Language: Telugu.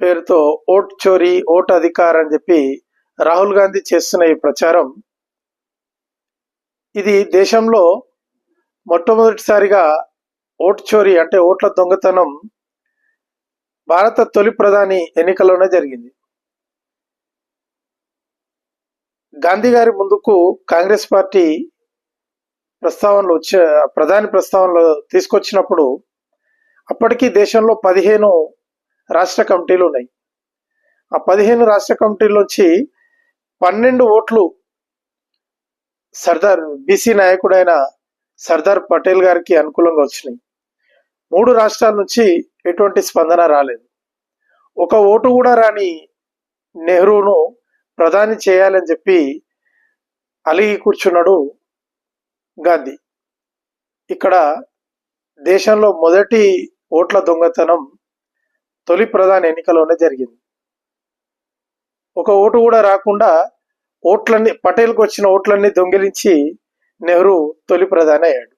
పేరుతో ఓట్ చోరీ ఓట్ అధికార్ అని చెప్పి రాహుల్ గాంధీ చేస్తున్న ఈ ప్రచారం. ఇది దేశంలో మొట్టమొదటిసారిగా ఓట్ చోరీ అంటే ఓట్ల దొంగతనం భారత తొలి ప్రధాని ఎన్నికల్లోనే జరిగింది. గాంధీ గారి ముందుకు కాంగ్రెస్ పార్టీ ప్రస్తావనలు వచ్చే ప్రధాని ప్రస్తావనలు తీసుకొచ్చినప్పుడు అప్పటికి దేశంలో పదిహేను రాష్ట్ర కమిటీలు ఉన్నాయి. ఆ పదిహేను రాష్ట్ర కమిటీలోంచి పన్నెండు ఓట్లు సర్దార్ బీసీ నాయకుడైన సర్దార్ పటేల్ గారికి అనుకూలంగా వచ్చినాయి. మూడు రాష్ట్రాల నుంచి ఎటువంటి స్పందన రాలేదు. ఒక ఓటు కూడా రాని నెహ్రూను ప్రధాని చేయాలని చెప్పి అలిగి కూర్చున్నాడు గాంధీ. ఇక్కడ దేశంలో మొదటి ఓట్ల దొంగతనం తొలి ప్రధాన ఎన్నికలోనే జరిగింది. ఒక ఓటు కూడా రాకుండా ఓట్లన్నీ పటేల్కి వచ్చిన ఓట్లన్నీ దొంగిలించి నెహ్రూ తొలి ప్రధాని అయ్యాడు.